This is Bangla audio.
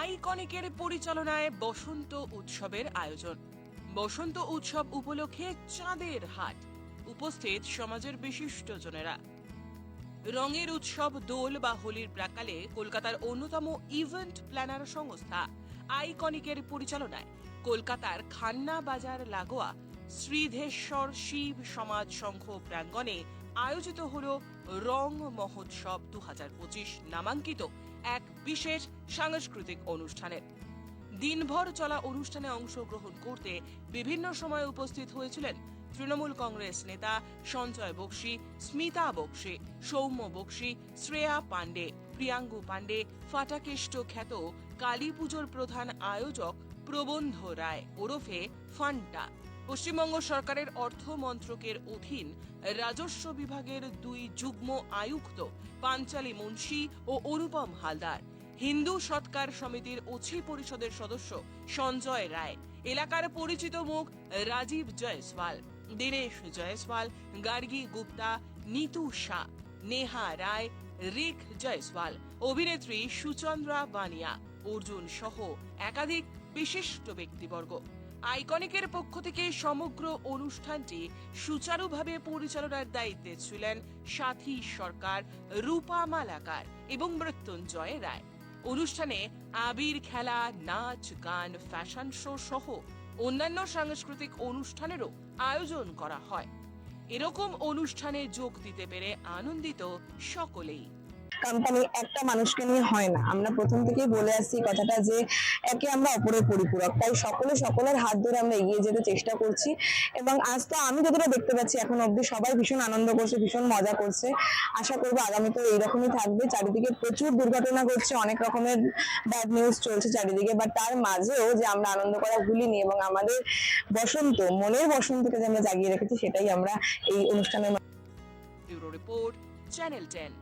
আইকনিকের পরিচালনায় বসন্ত উৎসবের আয়োজন। বসন্ত উৎসব উপলক্ষে চাঁদের হাট, উপস্থিত সমাজের বিশিষ্টজনেরা রঙের উৎসব দোল বা হোলির প্রাকালে কলকাতার অন্যতম ইভেন্ট প্ল্যানার সংস্থা আইকনিকের পরিচালনায় কলকাতার খান্না বাজার লাগোয়া শ্রীধেশ্বর শিব সমাজ সংঘ প্রাঙ্গণে আয়োজিত হল রং মহোৎসব দু হাজার পঁচিশ নামাঙ্কিত এক বিশেষ সাংস্কৃতিক অনুষ্ঠানের দিনভর চলা অনুষ্ঠানে অংশগ্রহণ করতে বিভিন্ন সময় উপস্থিত হয়েছিলেন তৃণমূল কংগ্রেস নেতা সঞ্জয় বক্সি, স্মিতা বক্সি, সৌম্য বক্সি, শ্রেয়া পাণ্ডে, প্রিয়াঙ্গু পাণ্ডে, ফাটাকেষ্ট খ্যাত কালী পুজোর প্রধান আয়োজক প্রবন্ধ রায় ওরফে ফান্টা। পশ্চিমবঙ্গ সরকারের অর্থ মন্ত্রকের অধীন রাজস্ব বিভাগের দুই যুগ্ম আয়ুক্ত পাঞ্চালী মুন্সি ও অনুপম হালদার। হিন্দু সৎকার সমিতির ওছি পরিষদের সদস্য সঞ্জয় রায়। এলাকার পরিচিত মুখ রাজীব জয়সওয়াল, দীনেশ জয়সওয়াল, গার্গী গুপ্তা, নিতু শাহ, নেহা রায়, রিক জয়সওয়াল, অভিনেত্রী সুচন্দ্রা বানিয়া, অর্জুন সহ একাধিক বিশিষ্ট ব্যক্তিবর্গ। আইকনিকের পক্ষ থেকে সমগ্র অনুষ্ঠানটি সুচারুভাবে পরিচালনার দায়িত্বে ছিলেন সাথী সরকার রূপা মালাকার এবং মৃত্যুঞ্জয় রায়। অনুষ্ঠানে আবির খেলা, নাচ, গান, ফ্যাশন শো সহ অন্যান্য সাংস্কৃতিক অনুষ্ঠানেরও আয়োজন করা হয়। এরকম অনুষ্ঠানে যোগ দিতে পেরে আনন্দিত সকলেই। কোম্পানি একটা মানুষকে নিয়ে হয় না। আমরা প্রথম থেকেই বলে আসছি কথাটা যে, একে আমরা অপরের পরিপূরক। তাই সকলে সকলের হাত ধরে আমরা এগিয়ে যেতে চেষ্টা করছি। এবং আজ তো আমি যতটা দেখতে পাচ্ছি, এখন অব্দি সবাই ভীষণ আনন্দ করছে, ভীষণ মজা করছে। আশা করব আগামীতেও এইরকমই থাকবে। চারিদিকে প্রচুর দুর্ঘটনা ঘটছে, অনেক রকমের ব্যাড নিউজ চলছে চারিদিকে। বাট তার মাঝেও যে আমরা আনন্দ করা ভুলিনি এবং আমাদের বসন্ত, মনের বসন্তকে যে আমরা জাগিয়ে রেখেছি, সেটাই আমরা এই অনুষ্ঠানের রিপোর্ট, চ্যানেল টেন।